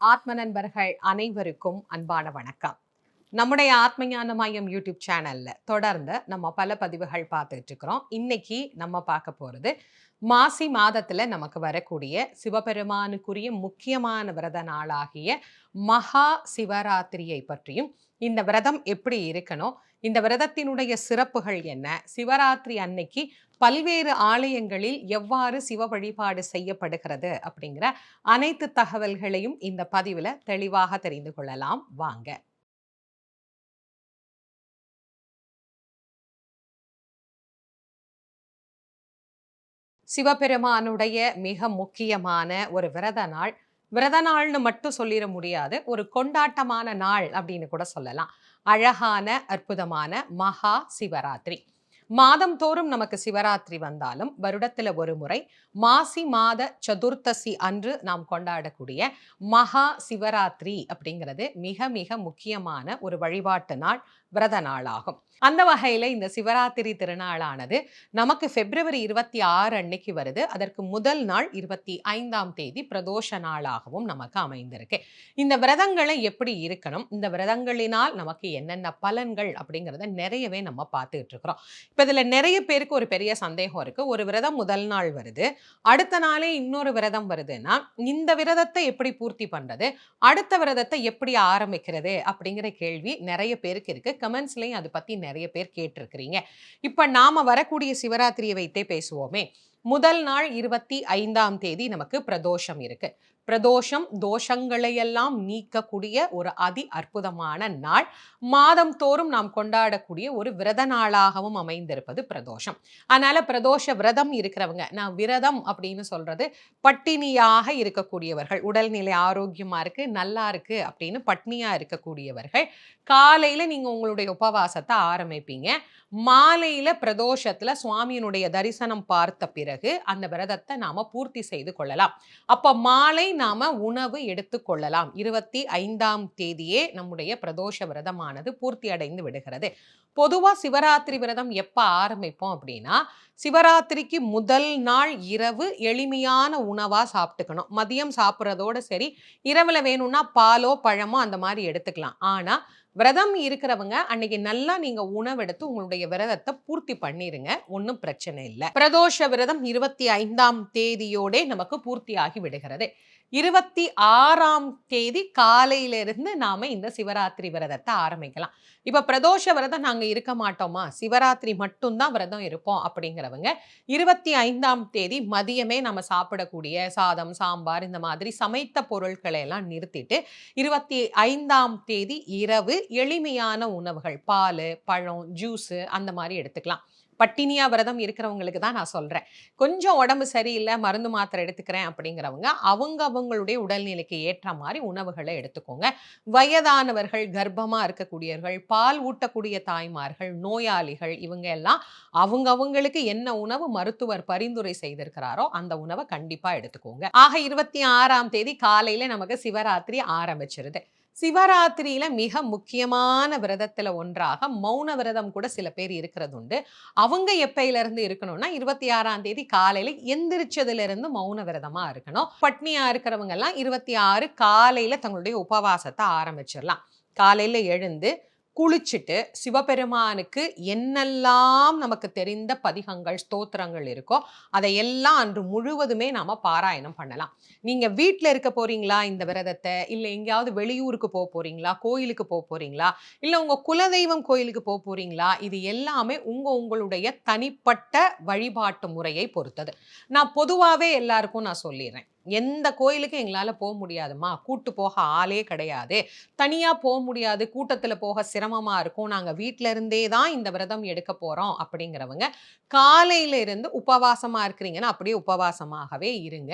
ஆத்ம நண்பர்கள் அனைவருக்கும் அன்பான வணக்கம். நம்முடைய ஆத்மஞான மையம் யூடியூப் சேனல்ல தொடர்ந்து நம்ம பல பதிவுகள் பார்த்துட்டு இருக்கிறோம். இன்னைக்கு நம்ம பார்க்க போறது மாசி மாதத்துல நமக்கு வரக்கூடிய சிவபெருமானுக்குரிய முக்கியமான விரத நாளாகிய மகா சிவராத்திரியை பற்றியும் இந்த விரதம் எப்படி இருக்கணும் இந்த விரதத்தினுடைய சிறப்புகள் என்ன? சிவராத்திரி அன்னைக்கு பல்வேறு ஆலயங்களில் எவ்வாறு சிவ வழிபாடு செய்யப்படுகிறது அப்படிங்கிற அனைத்து தகவல்களையும் இந்த பதிவில் தெளிவாக தெரிந்து கொள்ளலாம். வாங்க. சிவபெருமானுடைய மிக முக்கியமான ஒரு விரத நாள். விரத நாள்னு மட்டும் சொல்லிட முடியாது. ஒரு கொண்டாட்டமான நாள் அப்படின்னு கூட சொல்லலாம். அழகான அற்புதமான மகா சிவராத்திரி. மாதம் தோறும் நமக்கு சிவராத்திரி வந்தாலும் வருடத்துல ஒரு முறை மாசி மாத சதுர்த்தசி அன்று நாம் கொண்டாடக்கூடிய மகா சிவராத்திரி அப்படிங்கிறது மிக மிக முக்கியமான ஒரு வழிபாட்டு நாள் விரத நாளாகும் அந்த வகையில் இந்த சிவராத்திரி திருநாளானது நமக்கு பிப்ரவரி இருபத்தி ஆறு அன்னைக்கு வருது. அதற்கு முதல் நாள் இருபத்தி ஐந்தாம் தேதி பிரதோஷ நாளாகவும் நமக்கு அமைந்திருக்கு. இந்த விரதங்களை எப்படி இருக்கணும்? இந்த விரதங்களினால் நமக்கு என்னென்ன பலன்கள் அப்படிங்கிறத நிறையவே நம்ம பார்த்துக்கிட்டு இருக்கிறோம். இப்போ இதில் நிறைய பேருக்கு ஒரு பெரிய சந்தேகம் இருக்குது ஒரு விரதம் முதல் நாள் வருது. அடுத்த நாளே இன்னொரு விரதம் வருதுன்னா இந்த விரதத்தை எப்படி பூர்த்தி பண்ணுறது அடுத்த விரதத்தை எப்படி ஆரம்பிக்கிறது? அப்படிங்கிற கேள்வி நிறைய பேருக்கு இருக்குது கமெண்ட்ஸ்லையும் அதை பற்றி நிறைய பேர் கேட்டிருக்கிறீங்க. இப்போ நாம் வரக்கூடிய சிவராத்திரியை வைத்தே பேசுவோமே. முதல் நாள் இருபத்தி ஐந்தாம் தேதி நமக்கு பிரதோஷம் இருக்கு. பிரதோஷம் தோஷங்களையெல்லாம் நீக்கக்கூடிய ஒரு அதி அற்புதமான நாள். மாதம் தோறும் நாம் கொண்டாடக்கூடிய ஒரு விரத நாளாகவும் அமைந்திருப்பது பிரதோஷம். அதனால பிரதோஷ விரதம் இருக்கிறவங்க நான் விரதம் அப்படின்னு சொல்றது பட்டினியாக இருக்கக்கூடியவர்கள். உடல்நிலை ஆரோக்கியமா இருக்கு நல்லா இருக்கு அப்படின்னு பட்னியா இருக்கக்கூடியவர்கள். காலையில நீங்க உங்களுடைய உபவாசத்தை ஆரம்பிப்பீங்க. மாலையில பிரதோஷத்துல சுவாமியினுடைய தரிசனம் பார்த்த பிறகு அந்த விரதத்தை நாம பூர்த்தி செய்து கொள்ளலாம். அப்ப மாலை நாம உணவு எடுத்துக்கொள்ளலாம் இருபத்தி ஐந்தாம் தேதியே நம்முடைய பிரதோஷ விரதமானது பூர்த்தி அடைந்து விடுகிறது. பொதுவா சிவராத்திரி விரதம் எப்ப ஆரம்பிப்போம் அப்படின்னா சிவராத்திரிக்கு முதல் நாள் இரவு எளிமையான உணவா சாப்பிட்டுக்கணும். மதியம் சாப்பிட்றதோட சரி இரவுல வேணும்னா பாலோ பழமோ அந்த மாதிரி எடுத்துக்கலாம். ஆனா விரதம் இருக்கிறவங்க அன்னைக்கு நல்லா நீங்க உணவெடுத்து உங்களுடைய விரதத்தை பூர்த்தி பண்ணிருங்க. ஒன்றும் பிரச்சனை இல்லை. பிரதோஷ விரதம் இருபத்தி ஐந்தாம் தேதியோடே நமக்கு பூர்த்தியாகி விடுகிறது. இருபத்தி ஆறாம் தேதி காலையிலிருந்து நாம இந்த சிவராத்திரி விரதத்தை ஆரம்பிக்கலாம். இப்ப பிரதோஷ விரதம் நாங்க இருக்க மாட்டோமா? சிவராத்திரி மட்டும்தான் விரதம் இருப்போம் அப்படிங்கிறவங்க இருபத்தி ஐந்தாம் தேதி மதியமே நம்ம சாப்பிடக்கூடிய சாதம் சாம்பார் இந்த மாதிரி சமைத்த பொருட்களை எல்லாம் நிறுத்திட்டு இருபத்தி ஐந்தாம் தேதி இரவு எளிமையான உணவுகள் பால் பழம் ஜூஸு அந்த மாதிரி எடுத்துக்கலாம். பட்டினியா விரதம் இருக்கிறவங்களுக்கு தான் நான் சொல்கிறேன் கொஞ்சம் உடம்பு சரியில்லை மருந்து மாத்திரை எடுத்துக்கிறேன் அப்படிங்கிறவங்க அவங்க அவங்களுடைய உடல்நிலைக்கு ஏற்ற மாதிரி உணவுகளை எடுத்துக்கோங்க. வயதானவர்கள் கர்ப்பமாக இருக்கக்கூடியவர்கள் பால் ஊட்டக்கூடிய தாய்மார்கள் நோயாளிகள் இவங்க எல்லாம் அவங்க அவங்களுக்கு என்ன உணவு மருத்துவர் பரிந்துரை செய்திருக்கிறாரோ அந்த உணவை கண்டிப்பாக எடுத்துக்கோங்க. ஆக இருபத்தி ஆறாம் தேதி காலையில் நமக்கு சிவராத்திரி ஆரம்பிச்சிருது. சிவராத்திரியில மிக முக்கியமான விரதத்துல ஒன்றாக மௌன விரதம் கூட சில பேர் இருக்கிறது உண்டு. அவங்க எப்பையில இருந்து இருக்கணும்னா இருபத்தி ஆறாம் தேதி காலையில எந்திரிச்சதுல இருந்து மௌன விரதமா இருக்கணும். பட்னியா இருக்கிறவங்க எல்லாம் இருபத்தி ஆறு காலையில தங்களுடைய உபவாசத்தை ஆரம்பிச்சிடலாம். காலையில எழுந்து குளிச்சுட்டு சிவபெருமானுக்கு என்னெல்லாம் நமக்கு தெரிந்த பதிகங்கள் ஸ்தோத்திரங்கள் இருக்கோ அதையெல்லாம் அன்று முழுவதுமே நாம் பாராயணம் பண்ணலாம். நீங்கள் வீட்டில் இருக்க போகிறீங்களா இந்த விரதத்தை? இல்லை எங்கேயாவது வெளியூருக்கு போக போகிறீங்களா கோயிலுக்கு போக போகிறீங்களா இல்லை உங்கள் குலதெய்வம் கோயிலுக்கு போக போகிறீங்களா இது எல்லாமே உங்கள் உங்களுடைய தனிப்பட்ட வழிபாட்டு முறையை பொறுத்தது. நான் பொதுவாகவே எல்லாருக்கும் நான் சொல்லிடுறேன். எந்த கோயிலுக்கும் எங்களால் போக முடியாதுமா கூட்டு போக ஆளே கிடையாது. தனியாக போக முடியாது. கூட்டத்தில் போக சிரமமாக இருக்கும். நாங்கள் வீட்டில இருந்தே தான் இந்த விரதம் எடுக்க போகிறோம் அப்படிங்கிறவங்க காலையில இருந்து உபவாசமாக இருக்கிறீங்கன்னா அப்படியே உபவாசமாகவே இருங்க.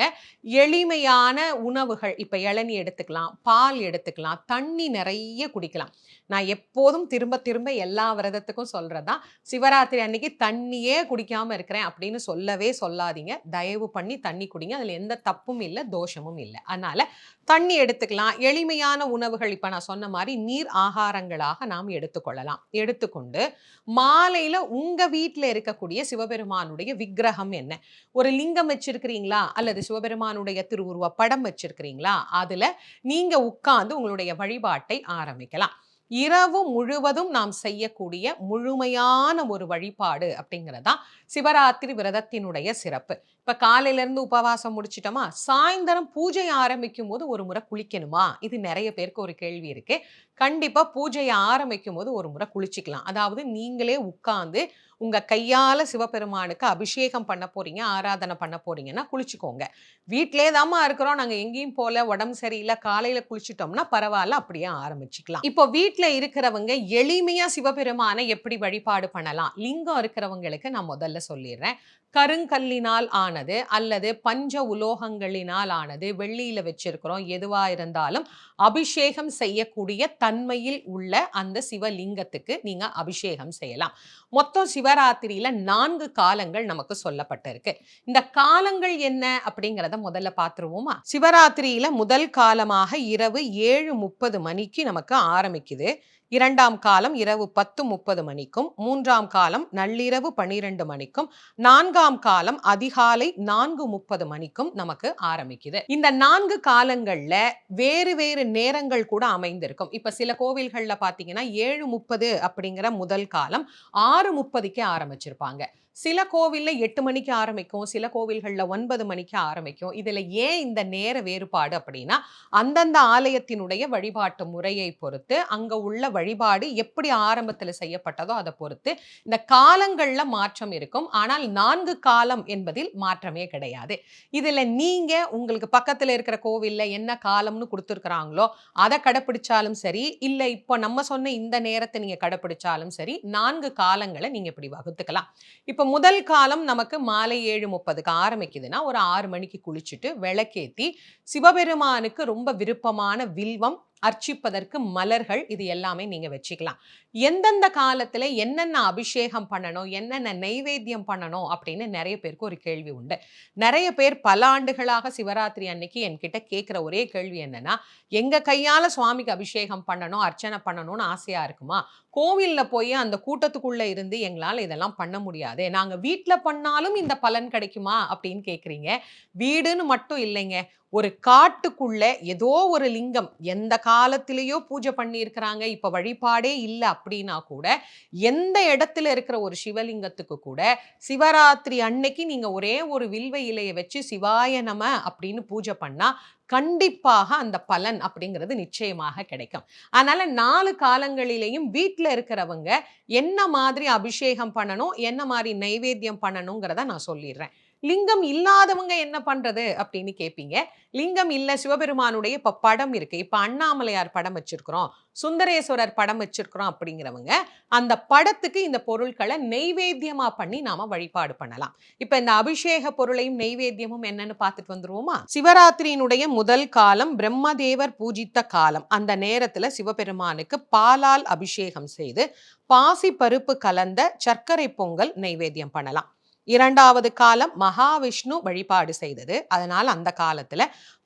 எளிமையான உணவுகள் இப்போ இளநி எடுத்துக்கலாம் பால் எடுத்துக்கலாம் தண்ணி நிறைய குடிக்கலாம். நான் எப்போதும் திரும்ப திரும்ப எல்லா விரதத்துக்கும் சொல்கிறதா சிவராத்திரி அன்னைக்கு தண்ணியே குடிக்காமல் இருக்கிறேன் அப்படின்னு சொல்லவே சொல்லாதீங்க. தயவு பண்ணி தண்ணி குடிங்க. அதில் எந்த தப்பும் இல்லை தோஷமும் இல்லை. அதனால் தண்ணி எடுத்துக்கலாம். எளிமையான உணவுகள் இப்போ நான் சொன்ன மாதிரி நீர் ஆகாரங்களாக நாம் எடுத்துக்கொள்ளலாம். எடுத்துக்கொண்டு மாலையில் உங்கள் வீட்டில் இருக்கக்கூடிய சிவபெருமானுடைய விக்கிரகம் என்ன? ஒரு லிங்கம் வச்சிருக்கிறீங்களா? அல்லது சிவபெருமானுடைய திருவுருவ படம் வச்சிருக்கிறீங்களா? அதில் நீங்கள் உட்கார்ந்து உங்களுடைய வழிபாட்டை ஆரம்பிக்கலாம். இரவு முழுவதும் நாம் செய்யக்கூடிய முழுமையான ஒரு வழிபாடு அப்படிங்கிறதான் சிவராத்திரி விரதத்தினுடைய சிறப்பு. இப்ப காலையில இருந்து உபவாசம் முடிச்சிட்டோமா? சாயந்தரம் பூஜை ஆரம்பிக்கும் போது ஒரு முறை குளிக்கணுமா? இது நிறைய பேருக்கு ஒரு கேள்வி இருக்கு. கண்டிப்பா பூஜையை ஆரம்பிக்கும் போது ஒரு முறை குளிச்சுக்கலாம். அதாவது நீங்களே உட்காந்து உங்க கையால சிவபெருமானுக்கு அபிஷேகம் பண்ண போறீங்க ஆராதனை பண்ண போறீங்கன்னா குளிச்சுக்கோங்க. வீட்டிலே தாம்மா இருக்கிறோம். நாங்க எங்கேயும் போல உடம்பு சரியில்லை. காலையில குளிச்சிட்டோம்னா பரவாயில்ல அப்படியே ஆரம்பிச்சுக்கலாம். இப்போ வீட்டில் இருக்கிறவங்க எளிமையா சிவபெருமானை எப்படி வழிபாடு பண்ணலாம்? லிங்கம் இருக்கிறவங்களுக்கு நான் முதல்ல சொல்லிடுறேன். கருங்கல்லினால் ஆனது அல்லது பஞ்ச உலோகங்களினால் ஆனது வெள்ளியில வச்சிருக்கிறோம் எதுவா இருந்தாலும் அபிஷேகம் செய்யக்கூடிய தன்மையில் உள்ள அந்த சிவலிங்கத்துக்கு நீங்க அபிஷேகம் செய்யலாம். மொத்தம் சிவராத்திரியில நான்கு காலங்கள் நமக்கு சொல்லப்பட்டிருக்கு. இந்த காலங்கள் என்ன அப்படிங்கிறத முதல்ல பார்த்துருவோமா? சிவராத்திரியில முதல் காலமாக இரவு ஏழு முப்பது மணிக்கு நமக்கு ஆரம்பிக்குது. இரண்டாம் காலம் இரவு பத்து முப்பது மணிக்கும் மூன்றாம் காலம் நள்ளிரவு பனிரெண்டு மணிக்கும் நான்காம் காலம் அதிகாலை நான்கு முப்பது மணிக்கும் நமக்கு ஆரம்பிக்குது. இந்த நான்கு காலங்கள்ல வேறு வேறு நேரங்கள் கூட அமைந்திருக்கும். இப்ப சில கோவில்கள்ல பாத்தீங்கன்னா ஏழு முப்பது அப்படிங்கிற முதல் காலம் ஆறு முப்பதுக்கே ஆரம்பிச்சிருப்பாங்க. சில கோவிலில் எட்டு மணிக்கு ஆரம்பிக்கும் சில கோவில்களில் ஒன்பது மணிக்கு ஆரம்பிக்கும். இதில் ஏன் இந்த நேர வேறுபாடு அப்படின்னா அந்தந்த ஆலயத்தினுடைய வழிபாட்டு முறையை பொறுத்து அங்கே உள்ள வழிபாடு எப்படி ஆரம்பத்தில் செய்யப்பட்டதோ அதை பொறுத்து இந்த காலங்களில் மாற்றம் இருக்கும். ஆனால் நான்கு காலம் என்பதில் மாற்றமே கிடையாது. இதில் நீங்கள் உங்களுக்கு பக்கத்தில் இருக்கிற கோவிலில் என்ன காலம்னு கொடுத்துருக்குறாங்களோ அதை கடைப்பிடிச்சாலும் சரி இல்லை இப்போ நம்ம சொன்ன இந்த நேரத்தை நீங்கள் கடைப்பிடிச்சாலும் சரி நான்கு காலங்களை நீங்கள் இப்படி வகுத்துக்கலாம். இப்போ இப்போ முதல் காலம் நமக்கு மாலை ஏழு முப்பதுக்கு ஆரம்பிக்குதுன்னா ஒரு ஆறு மணிக்கு குளிச்சுட்டு விளக்கேத்தி சிவபெருமானுக்கு ரொம்ப விருப்பமான வில்வம் அர்ச்சிப்பதற்கு மலர்கள் இது எல்லாமே நீங்க வச்சுக்கலாம். எந்தெந்த காலத்துல என்னென்ன அபிஷேகம் பண்ணணும் என்னென்ன நைவேத்தியம் பண்ணணும் அப்படின்னு நிறைய பேருக்கு ஒரு கேள்வி உண்டு. நிறைய பேர் பல ஆண்டுகளாக சிவராத்திரி அன்னைக்கு என்கிட்ட கேட்குற ஒரே கேள்வி என்னன்னா எங்க கையால் சுவாமிக்கு அபிஷேகம் பண்ணணும் அர்ச்சனை பண்ணணும்னு ஆசையா இருக்குமா? கோவில்ல போய் அந்த கூட்டத்துக்குள்ள இருந்து எங்களால் இதெல்லாம் பண்ண முடியாது. நாங்கள் வீட்டில் பண்ணாலும் இந்த பலன் கிடைக்குமா அப்படின்னு கேட்குறீங்க வீடுன்னு மட்டும் இல்லைங்க. ஒரு காட்டுக்குள்ள ஏதோ ஒரு லிங்கம் எந்த காலத்திலேயோ பூஜை பண்ணியிருக்கிறாங்க இப்போ வழிபாடே இல்லை அப்படின்னா கூட எந்த இடத்துல இருக்கிற ஒரு சிவலிங்கத்துக்கு கூட சிவராத்திரி அன்னைக்கு நீங்கள் ஒரே ஒரு வில்வ இலையை வச்சு சிவாய நம அப்படின்னு பூஜை பண்ணால் கண்டிப்பாக அந்த பலன் அப்படிங்கிறது நிச்சயமாக கிடைக்கும். அதனால் நாலு காலங்களிலேயும் வீட்டில் இருக்கிறவங்க என்ன மாதிரி அபிஷேகம் பண்ணணும் என்ன மாதிரி நைவேத்தியம் பண்ணணுங்கிறத நான் சொல்லிடுறேன். லிங்கம் இல்லாதவங்க என்ன பண்றது அப்படின்னு கேட்பீங்க லிங்கம் இல்ல சிவபெருமானுடைய இப்ப படம் இருக்கு. இப்ப அண்ணாமலையார் படம் வச்சிருக்கிறோம் சுந்தரேஸ்வரர் படம் வச்சிருக்கிறோம் அப்படிங்கிறவங்க அந்த படத்துக்கு இந்த பொருட்களை நெய்வேத்தியமா பண்ணி நாம வழிபாடு பண்ணலாம். இப்ப இந்த அபிஷேக பொருளையும் நெய்வேத்தியமும் என்னன்னு பார்த்துட்டு வந்துருவோமா? சிவராத்திரியினுடைய முதல் காலம் பிரம்மதேவர் பூஜித்த காலம். அந்த நேரத்துல சிவபெருமானுக்கு பாலால் அபிஷேகம் செய்து பாசி பருப்பு கலந்த சர்க்கரை பொங்கல் நெய்வேத்தியம் பண்ணலாம். இரண்டாவது காலம் மகாவிஷ்ணு வழிபாடு செய்தது. அதனால் அந்த காலத்துல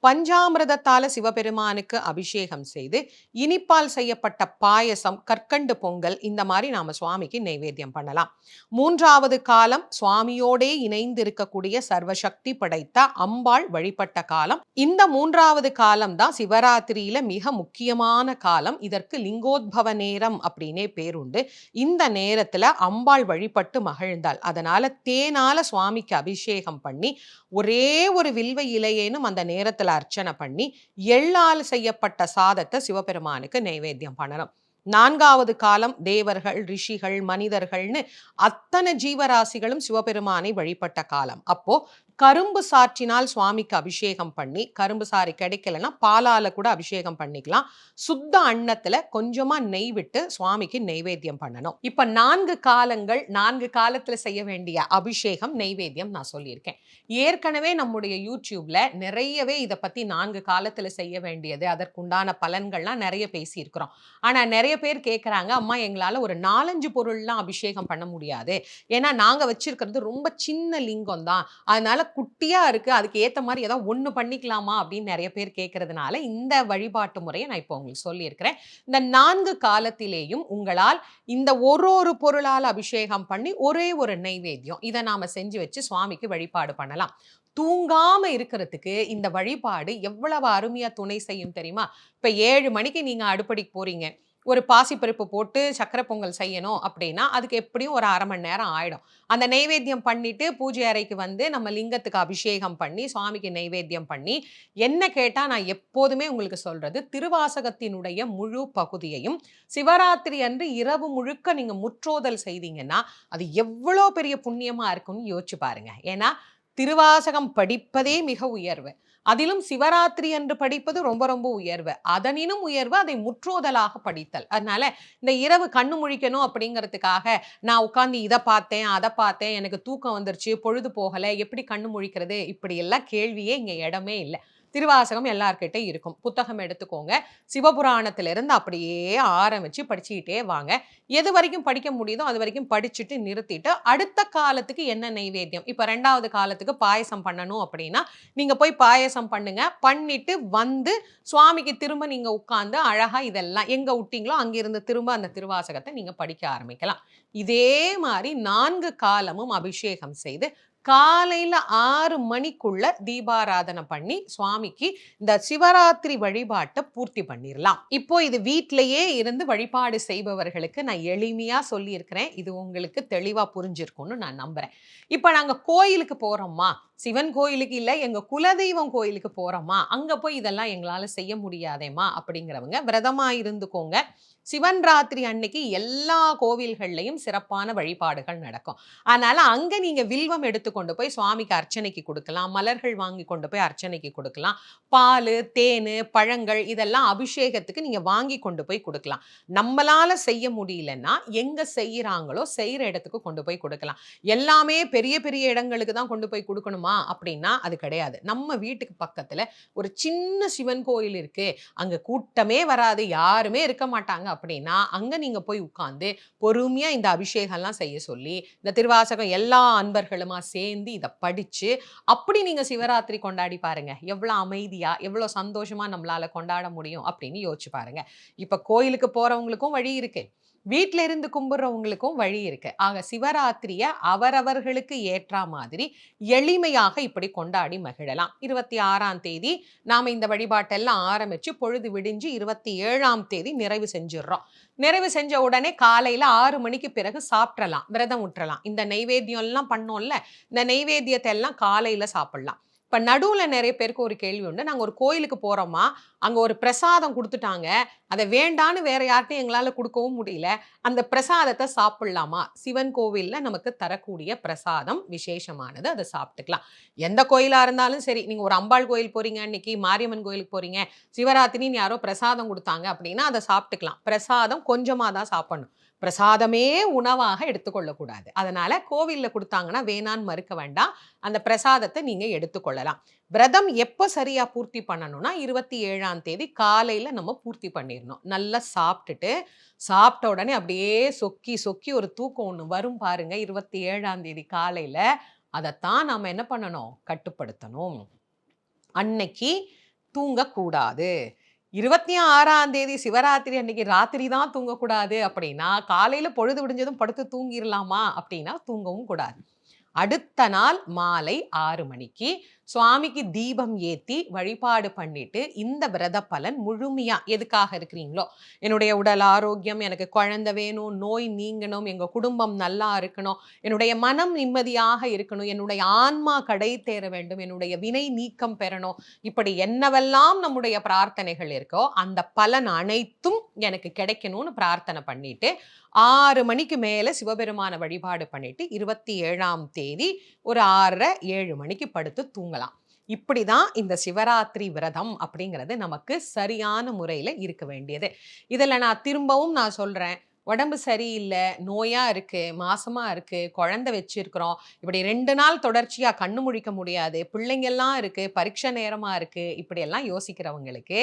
பஞ்சாமிரதத்தால சிவபெருமானுக்கு அபிஷேகம் செய்து இனிப்பால் செய்யப்பட்ட பாயசம் கற்கண்டு பொங்கல் இந்த மாதிரி நாம சுவாமிக்கு நைவேத்தியம் பண்ணலாம். மூன்றாவது காலம் சுவாமியோடே இணைந்து இருக்கக்கூடிய சர்வசக்தி படைத்த அம்பாள் வழிபட்ட காலம். இந்த மூன்றாவது காலம் தான் சிவராத்திரியில மிக முக்கியமான காலம். இதற்கு லிங்கோத்பவ நேரம் அப்படின்னே பேருண்டு. இந்த நேரத்துல அம்பாள் வழிபட்டு மகிழ்ந்தாள். அதனால தேனால சுவாமிக்கு அபிஷேகம் பண்ணி ஒரே ஒரு வில்வ இலையேனும் அந்த நேரத்தில் அர்ச்சனை பண்ணி எள்ளால் செய்யப்பட்ட சாதத்தை சிவபெருமானுக்கு நைவேத்தியம் பண்ணணும். நான்காவது காலம் தேவர்கள் ரிஷிகள் மனிதர்கள்னு அத்தனை ஜீவராசிகளும் சிவபெருமானை வழிபட்ட காலம். அப்போ கரும்பு சாற்றினால் சுவாமிக்கு அபிஷேகம் பண்ணி கரும்பு சாறு கிடைக்கலன்னா பாலால கூட அபிஷேகம் பண்ணிக்கலாம். சுத்த அன்னத்துல கொஞ்சமா நெய் விட்டு சுவாமிக்கு நெய்வேத்தியம் பண்ணணும். இப்ப நான்கு காலங்கள் நான்கு காலத்துல செய்ய வேண்டிய அபிஷேகம் நெய்வேத்தியம் நான் சொல்லியிருக்கேன். ஏற்கனவே நம்முடைய யூடியூப்ல நிறையவே இதை பத்தி நான்கு காலத்துல செய்ய வேண்டியது அதற்குண்டான பலன்கள்லாம் நிறைய பேசியிருக்கிறோம். ஆனா நிறைய பேர் கேட்குறாங்க அம்மா எங்களால ஒரு நாலஞ்சு பொருள்லாம் அபிஷேகம் பண்ண முடியாது ஏன்னா நாங்க வச்சிருக்கிறது ரொம்ப சின்ன லிங்கம் தான் அதனால குட்டியா இருக்கு. அதுக்கு ஏத்த மாதிரி ஏதாவது ஒண்ணு பண்ணிக்கலாமா? அப்படின்னு நிறைய பேர் கேட்கறதுனால, இந்த வழிபாட்டு முறையை நான் இப்போ உங்களுக்கு சொல்லியிருக்கிறேன். இந்த நான்கு காலத்திலேயும் உங்களால் இந்த ஒரு ஒரு பொருளால் அபிஷேகம் பண்ணி ஒரே ஒரு நைவேத்தியம் இதை நாம செஞ்சு வச்சு சுவாமிக்கு வழிபாடு பண்ணலாம். தூங்காம இருக்கிறதுக்கு இந்த வழிபாடு எவ்வளவு அருமையா துணை செய்யும் தெரியுமா? இப்ப ஏழு மணிக்கு நீங்க அடுப்படிக்கு போறீங்க. ஒரு பாசிப்பருப்பு போட்டு சக்கரை பொங்கல் செய்யணும் அப்படின்னா, அதுக்கு எப்படியும் ஒரு அரை மணி நேரம் ஆகிடும் அந்த நைவேத்தியம் பண்ணிவிட்டு பூஜை அறைக்கு வந்து நம்ம லிங்கத்துக்கு அபிஷேகம் பண்ணி, சுவாமிக்கு நைவேத்தியம் பண்ணி, என்ன கேட்டால் நான் எப்போதுமே உங்களுக்கு சொல்கிறது திருவாசகத்தினுடைய முழு பகுதியையும் சிவராத்திரி அன்று இரவு முழுக்க நீங்கள் முற்றோதல் செய்தீங்கன்னா, அது எவ்வளோ பெரிய புண்ணியமாக இருக்கும்னு யோசிச்சு பாருங்கள் ஏன்னா, திருவாசகம் படிப்பதே மிக உயர்வு. அதிலும் சிவராத்திரி என்று படிப்பது ரொம்ப ரொம்ப உயர்வு. அதனினும் உயர்வு அதை முற்றோதலாக படித்தல். அதனால இந்த இரவு கண்ணு முழிக்கணும் அப்படிங்கிறதுக்காக, நான் உட்காந்து இதை பார்த்தேன், அதை பார்த்தேன், எனக்கு தூக்கம் வந்துருச்சு, பொழுது போகலை எப்படி கண்ணு முழிக்கிறது? இப்படியெல்லாம் கேள்வியே இங்கே இடமே இல்லை திருவாசகம் எல்லார்கிட்டே இருக்கும். புத்தகம் எடுத்துக்கோங்க. சிவபுராணத்திலிருந்து அப்படியே ஆரம்பித்து படிச்சுக்கிட்டே வாங்க. எது வரைக்கும் படிக்க முடியுதோ அது வரைக்கும் படிச்சுட்டு நிறுத்திட்டு, அடுத்த காலத்துக்கு என்ன நைவேத்தியம் இப்போ ரெண்டாவது காலத்துக்கு பாயசம் பண்ணணும் அப்படின்னா, நீங்கள் போய் பாயசம் பண்ணுங்க. பண்ணிட்டு வந்து சுவாமிக்கு திரும்ப நீங்கள் உட்காந்து அழகாக இதெல்லாம் எங்கே விட்டீங்களோ அங்கிருந்து திரும்ப அந்த திருவாசகத்தை நீங்கள் படிக்க ஆரம்பிக்கலாம். இதே மாதிரி நான்கு காலமும் அபிஷேகம் செய்து, காலையில் ஆறு மணிக்குள்ள தீபாராதனை பண்ணி, சுவாமிக்கு இந்த சிவராத்திரி வழிபாட்டை பூர்த்தி பண்ணிடலாம் இப்போ இது வீட்டிலையே இருந்து வழிபாடு செய்பவர்களுக்கு நான் எளிமையாக சொல்லியிருக்கிறேன். இது உங்களுக்கு தெளிவாக புரிஞ்சிருக்கும்னு நான் நம்புகிறேன் இப்போ நாங்கள் கோயிலுக்கு போகிறோமா சிவன் கோயிலுக்கு இல்ல, எங்க குலதெய்வம் கோயிலுக்கு போறோமா, அங்க போய் இதெல்லாம் எங்களால செய்ய முடியாதேம்மா? அப்படிங்கிறவங்க விரதமா இருந்துக்கோங்க. சிவன் ராத்திரி அன்னைக்கு எல்லா கோவில்கள்லயும் சிறப்பான வழிபாடுகள் நடக்கும். அதனால அங்க நீங்க வில்வம் எடுத்துக்கொண்டு போய் சுவாமிக்கு அர்ச்சனைக்கு கொடுக்கலாம். மலர்கள் வாங்கி கொண்டு போய் அர்ச்சனைக்கு கொடுக்கலாம். பால் தேன் பழங்கள் இதெல்லாம் அபிஷேகத்துக்கு நீங்க வாங்கி கொண்டு போய் கொடுக்கலாம். நம்மளால செய்ய முடியலன்னா, எங்க செய்கிறாங்களோ செய்கிற இடத்துக்கு கொண்டு போய் கொடுக்கலாம். எல்லாமே பெரிய பெரிய இடங்களுக்கு தான் கொண்டு போய் கொடுக்கணுமா? அப்படின்னா அது கிடையாது. நம்ம வீட்டுக்கு பக்கத்தில் ஒரு சின்ன சிவன் கோயில் இருக்குது அங்கே கூட்டமே வராது. யாருமே இருக்க மாட்டாங்க அப்படின்னா, அங்கே நீங்கள் போய் உட்காந்து பொறுமையாக இந்த அபிஷேகம்லாம் செய்ய சொல்லி, இந்த திருவாசகம் எல்லா அன்பர்களுமா சேர்ந்து இதை படித்து அப்படி நீங்கள் சிவராத்திரி கொண்டாடி பாருங்கள் எவ்வளோ அமைதியாக எவ்வளோ சந்தோஷமாக நம்மளால் கொண்டாட முடியும் அப்படின்னு யோசிச்சு பாருங்கள் இப்போ கோயிலுக்கு போகிறவங்களுக்கும் வழி இருக்குது வீட்டில இருந்து கும்பிடுறவங்களுக்கும் வழி இருக்கு. ஆக சிவராத்திரிய அவரவர்களுக்கு ஏற்றா மாதிரி எளிமையாக இப்படி கொண்டாடி மகிழலாம். 26ஆம் தேதி நாம இந்த வழிபாட்டெல்லாம் ஆரம்பிச்சு பொழுது விடிஞ்சு 27ஆம் தேதி நிறைவு செஞ்சிடுறோம் நிறைவு செஞ்ச உடனே காலையில ஆறு மணிக்கு பிறகு சாப்பிட்றலாம். விரதம் விட்டுறலாம். இந்த நெய்வேத்தியம்லாம் பண்ணோம்ல, இந்த நெய்வேத்தியத்தை எல்லாம் காலையில சாப்பிடலாம். இப்போ நடுவில் நிறைய பேருக்கு ஒரு கேள்வி உண்டு. நாங்கள் ஒரு கோயிலுக்கு போகிறோமா அங்கே ஒரு பிரசாதம் கொடுத்துட்டாங்க அதை வேண்டான்னு வேற யார்கிட்டையும் எங்களால் கொடுக்கவும் முடியல. அந்த பிரசாதத்தை சாப்பிட்லாமா சிவன் கோவில்ல நமக்கு தரக்கூடிய பிரசாதம் விசேஷமானது. அதை சாப்பிட்டுக்கலாம். எந்த கோயிலாக இருந்தாலும் சரி, நீங்கள் ஒரு அம்பாள் கோயில் போகிறீங்க இன்னைக்கு மாரியம்மன் கோயிலுக்கு போகிறீங்க சிவராத்திரின்னு யாரோ பிரசாதம் கொடுத்தாங்க அப்படின்னா, அதை சாப்பிட்டுக்கலாம். பிரசாதம் கொஞ்சமாக தான் சாப்பிடணும். பிரசாதமே உணவாக எடுத்துக்கொள்ளக்கூடாது. அதனால் கோவிலில் கொடுத்தாங்கன்னா வேணான்னு மறுக்க வேண்டாம். அந்த பிரசாதத்தை நீங்கள் எடுத்துக்கொள்ளலாம். விரதம் எப்போ சரியாக பூர்த்தி பண்ணணும்னா, 27ஆம் தேதி காலையில் நம்ம பூர்த்தி பண்ணிடணும் நல்லா சாப்பிட்டுட்டு, சாப்பிட்ட உடனே அப்படியே சொக்கி சொக்கி ஒரு தூக்கம் ஒன்று வரும் பாருங்க 27ஆம் தேதி காலையில் அதைத்தான் நாம் என்ன பண்ணணும்? கட்டுப்படுத்தணும். அன்னைக்கு தூங்கக்கூடாது. 26ஆம் தேதி சிவராத்திரி அன்னைக்கு ராத்திரி தான் தூங்கக்கூடாது அப்படின்னா, காலையில் பொழுது விடிஞ்சதும் படுத்து தூங்கிடலாமா அப்படின்னா தூங்கவும் கூடாது. அடுத்த நாள் மாலை ஆறு மணிக்கு சுவாமிக்கு தீபம் ஏத்தி வழிபாடு பண்ணிட்டு, இந்த விரத பலன் முழுமையா எதுக்காக இருக்கிறீங்களோ, என்னுடைய உடல் ஆரோக்கியம், எனக்கு குழந்தை வேணும், நோய் நீங்கணும், எங்க குடும்பம் நல்லா இருக்கணும், என்னுடைய மனம் நிம்மதியாக இருக்கணும், என்னுடைய ஆன்மா கடை தேற வேண்டும், என்னுடைய வினை நீக்கம் பெறணும், இப்படி என்னவெல்லாம் நம்முடைய பிரார்த்தனைகள் இருக்கோ, அந்த பலன் அனைத்தும் எனக்கு கிடைக்கணும்னு பிரார்த்தனை பண்ணிட்டு, ஆறு மணிக்கு மேலே சிவபெருமான வழிபாடு பண்ணிட்டு, 27ஆம் தேதி ஒரு ஆறரை ஏழு மணிக்கு படுத்து இப்படி தான் இந்த சிவராத்திரி விரதம் அப்படிங்கிறது நமக்கு சரியான முறையில் இருக்க வேண்டியது. இதில் நான் திரும்பவும் நான் சொல்கிறேன் உடம்பு சரியில்லை நோயாக இருக்குது மாசமாக இருக்குது குழந்தை வச்சுருக்குறோம். இப்படி ரெண்டு நாள் தொடர்ச்சியாக கண்ணு முழிக்க முடியாது பிள்ளைங்கள்லாம் இருக்குது பரீட்சை நேரமாக இருக்குது இப்படியெல்லாம் யோசிக்கிறவங்களுக்கு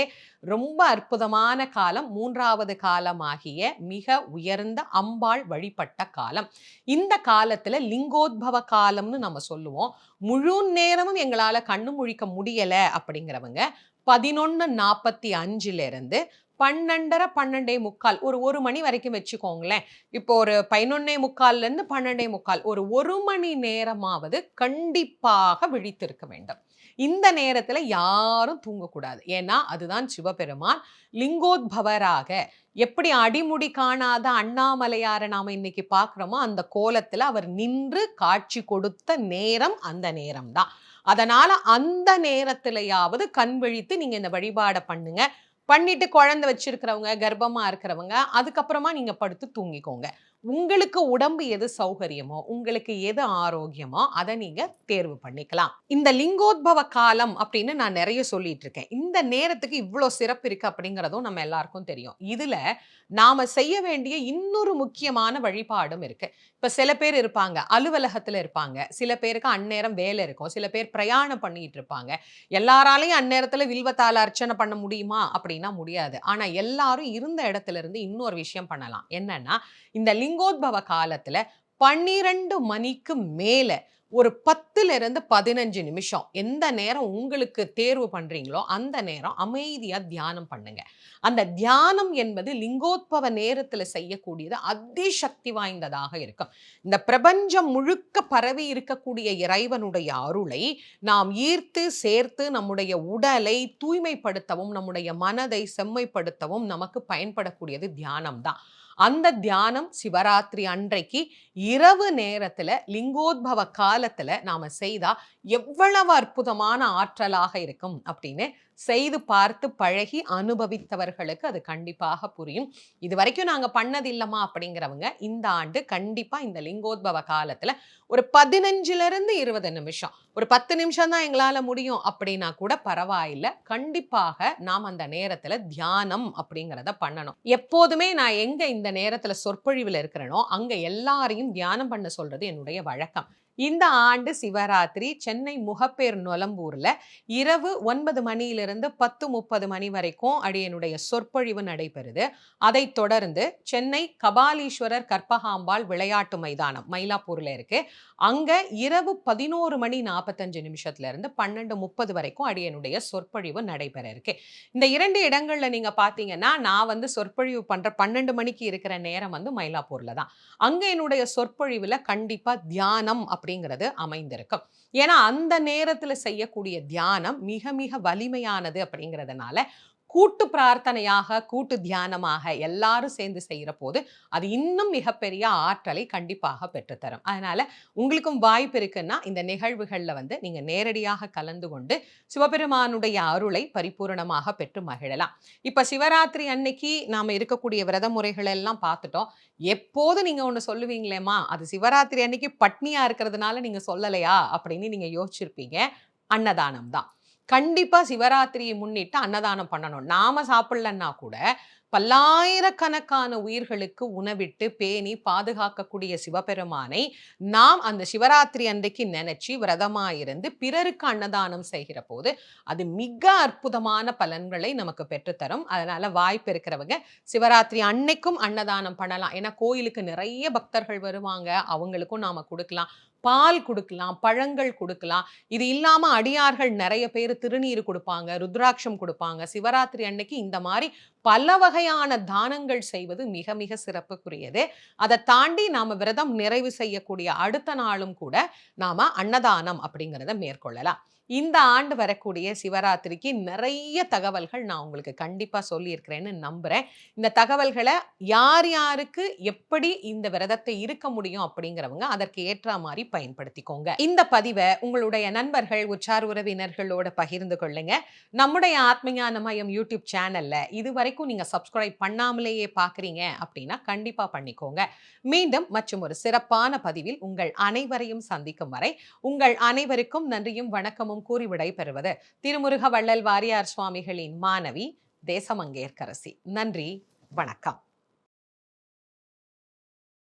ரொம்ப அற்புதமான காலம் மூன்றாவது காலமாகிய மிக உயர்ந்த அம்பாள் வழிபட்ட காலம். இந்த காலத்தில் லிங்கோத்பவ காலம்னு நம்ம சொல்லுவோம். முழு நேரமும் எங்களால் கண்ணு முழிக்க முடியலை அப்படிங்கிறவங்க பதினொன்று நாற்பத்தி அஞ்சிலிருந்து பன்னெண்டரை பன்னெண்டே முக்கால். ஒரு ஒரு மணி வரைக்கும் வச்சுக்கோங்களேன். இப்போ ஒரு பதினொன்னே முக்கால்லேருந்து பன்னெண்டே முக்கால். ஒரு ஒரு மணி நேரமாவது கண்டிப்பாக விழித்திருக்க வேண்டும். இந்த நேரத்தில் யாரும் தூங்கக்கூடாது. ஏன்னா அதுதான் சிவபெருமான் லிங்கோத்பவராக எப்படி அடிமுடி காணாத அண்ணாமலையாரை நாம் இன்னைக்கு பார்க்குறோமோ அந்த கோலத்தில் அவர் நின்று காட்சி கொடுத்த நேரம் அந்த நேரம் தான் அதனால் அந்த நேரத்திலையாவது கண் விழித்து நீங்கள் இந்த வழிபாடை பண்ணுங்கள் பண்ணிட்டு குழந்தை வச்சிருக்கிறவங்க கர்ப்பமா இருக்கிறவங்க அதுக்கப்புறமா நீங்க படுத்து தூங்கிக்கோங்க. உங்களுக்கு உடம்பு எது சௌகரியமோ உங்களுக்கு எது ஆரோக்கியமோ அதை நீங்க தேர்வு பண்ணிக்கலாம். இந்த லிங்கோத்பவ காலம் அப்படின்னு நான் நிறைய சொல்லிட்டு இருக்கேன். இந்த நேரத்துக்கு இவ்வளோ சிறப்பு இருக்கு அப்படிங்கிறதும் நம்ம எல்லாருக்கும் தெரியும். இதுல நாம செய்ய வேண்டிய இன்னொரு முக்கியமான வழிபாடும் இருக்கு. இப்ப சில பேர் இருப்பாங்க அலுவலகத்துல இருப்பாங்க. சில பேருக்கு அந்நேரம் வேலை இருக்கும். சில பேர் பிரயாணம் பண்ணிட்டு இருப்பாங்க. எல்லாராலையும் அந்நேரத்துல வில்வத்தால அர்ச்சனை பண்ண முடியுமா? அப்படின்னா முடியாது. ஆனா எல்லாரும் இருந்த இடத்துல இருந்து இன்னொரு விஷயம் பண்ணலாம். என்னன்னா இந்த லிங்கோத்பவ காலத்துல பன்னிரண்டு மணிக்கு மேல ஒரு பத்துல இருந்து பதினஞ்சு நிமிஷம் எந்த நேரம் உங்களுக்கு தேர்வு பண்றீங்களோ அந்த நேரம் அமைதியா தியானம் பண்ணுங்க. அந்த தியானம் என்பது லிங்கோத்பவ நேரத்துல செய்யக்கூடியது அதிசக்தி வாய்ந்ததாக இருக்கும். இந்த பிரபஞ்சம் முழுக்க பரவி இருக்கக்கூடிய இறைவனுடைய அருளை நாம் ஈர்த்து சேர்த்து நம்முடைய உடலை தூய்மைப்படுத்தவும் நம்முடைய மனதை செம்மைப்படுத்தவும் நமக்கு பயன்படக்கூடியது தியானம் தான் அந்த தியானம் சிவராத்திரி அன்றைக்கு இரவு நேரத்துல லிங்கோத்பவ காலத்துல நாம செய்தா எவ்வளவு அற்புதமான ஆற்றலாக இருக்கும் அப்படின்னு செய்து பார்த்து பழகி அனுபவித்தவர்களுக்கு அது கண்டிப்பாக புரியும். இது வரைக்கும் நாங்க பண்ணதில்லமா அப்படிங்கிறவங்க இந்த ஆண்டு கண்டிப்பாக இந்த லிங்கோத்பவ காலத்தில் ஒரு பதினஞ்சுலருந்து இருபது நிமிஷம் ஒரு பத்து நிமிஷம் தான் எங்களால் முடியும் அப்படின்னா கூட பரவாயில்ல. கண்டிப்பாக நாம் அந்த நேரத்தில் தியானம் அப்படிங்கிறத பண்ணணும். எப்போதுமே நான் எங்கே இந்த நேரத்தில் சொற்பொழிவில் இருக்கிறேனோ அங்கே எல்லாரையும் தியானம் பண்ண சொல்கிறது என்னுடைய வழக்கம். இந்த ஆண்டு சிவராத்திரி சென்னை முகப்பேர் நொலம்பூர்ல இரவு ஒன்பது மணியிலிருந்து பத்து முப்பது மணி வரைக்கும் அடியனுடைய சொற்பொழிவு நடைபெறுது. அதைத் தொடர்ந்து சென்னை கபாலீஸ்வரர் கற்பகாம்பாள் விளையாட்டு மைதானம் மயிலாப்பூர்ல இருக்கு. அங்கே இரவு பதினோரு மணி நாற்பத்தஞ்சு நிமிஷத்துல இருந்து பன்னெண்டு முப்பது வரைக்கும் அடியனுடைய சொற்பொழிவு நடைபெற இருக்கு. இந்த இரண்டு இடங்கள்ல நீங்க பார்த்தீங்கன்னா நான் வந்து சொற்பொழிவு பண்ணுற பன்னெண்டு மணிக்கு இருக்கிற நேரம் வந்து மயிலாப்பூர்ல தான். அங்கே என்னுடைய சொற்பொழிவுல கண்டிப்பாக தியானம் அப்படிங்கிறது அமைந்திருக்கும். ஏன்னா அந்த நேரத்தில் செய்யக்கூடிய தியானம் மிக மிக வலிமையானது அப்படிங்கிறதுனால கூட்டு பிரார்த்தனையாக கூட்டு தியானமாக எல்லாரும் சேர்ந்து செய்கிற போது அது இன்னும் மிகப்பெரிய ஆற்றலை கண்டிப்பாக பெற்றுத்தரும். அதனால உங்களுக்கும் வாய்ப்பு இருக்குன்னா இந்த நிகழ்வுகளில் வந்து நீங்க நேரடியாக கலந்து கொண்டு சிவபெருமானுடைய அருளை பரிபூரணமாக பெற்று மகிழலாம். இப்ப சிவராத்திரி அன்னைக்கு நாம இருக்கக்கூடிய விரத முறைகள் எல்லாம் பார்த்துட்டோம். எப்போது நீங்க ஒன்று சொல்லுவீங்களேம்மா அது சிவராத்திரி அன்னைக்கு பட்னியா இருக்கிறதுனால நீங்க சொல்லலையா அப்படின்னு நீங்க யோசிச்சிருப்பீங்க. அன்னதானம் தான் கண்டிப்பாக சிவராத்திரியை முன்னிட்டு அன்னதானம் பண்ணணும். நாம் சாப்பிட்லன்னா கூட பல்லாயிரக்கணக்கான உயிர்களுக்கு உணவிட்டு பேணி பாதுகாக்கக்கூடிய சிவபெருமானை நாம் அந்த சிவராத்திரி அன்றைக்கு நினைச்சு விரதமா இருந்து பிறருக்கு அன்னதானம் செய்கிற போது அது மிக அற்புதமான பலன்களை நமக்கு பெற்றுத்தரும். அதனால வாய்ப்பு இருக்கிறவங்க சிவராத்திரி அன்னைக்கும் அன்னதானம் பண்ணலாம். ஏன்னா கோயிலுக்கு நிறைய பக்தர்கள் வருவாங்க. அவங்களுக்கும் நாம கொடுக்கலாம். பால் கொடுக்கலாம் பழங்கள் கொடுக்கலாம். இது இல்லாம அடியார்கள் நிறைய பேர் திருநீர் கொடுப்பாங்க ருத்ராட்சம் கொடுப்பாங்க. சிவராத்திரி அன்னைக்கு இந்த மாதிரி பல வகையான தானங்கள் செய்வது மிக மிக சிறப்புக்குரியது. அதை தாண்டி நாம விரதம் நிறைவு செய்யக்கூடிய அடுத்த நாளும் கூட நாம அன்னதானம் அப்படிங்கிறத மேற்கொள்ளலாம். இந்த ஆண்டு வரக்கூடிய சிவராத்திரிக்கு நிறைய தகவல்கள் நான் உங்களுக்கு கண்டிப்பா சொல்லியிருக்கிறேன்னு நம்புறேன். இந்த தகவல்களை யார் யாருக்கு எப்படி இந்த விரதத்தை இருக்க முடியும் அப்படிங்கிறவங்க அதற்கு ஏற்ற மாதிரி பயன்படுத்திக்கோங்க. இந்த பதிவை உங்களுடைய நண்பர்கள் உற்சார் உறவினர்களோட பகிர்ந்து கொள்ளுங்க. நம்முடைய ஆத்மஞான மயம் யூடியூப் சேனல்ல இது வரைக்கும் நீங்க சப்ஸ்கிரைப் பண்ணாமலேயே பார்க்குறீங்க அப்படின்னா கண்டிப்பா பண்ணிக்கோங்க. மீண்டும் மற்றும் ஒரு சிறப்பான பதிவில் உங்கள் அனைவரையும் சந்திக்கும் வரை உங்கள் அனைவருக்கும் நன்றியும் வணக்கமும் வணக்கமும் கூறி விடைபெறுவது திருமுருக வள்ளல் வாரியார் சுவாமிகளின் மாணவி தேசமங்கேற்கரசி. நன்றி வணக்கம்.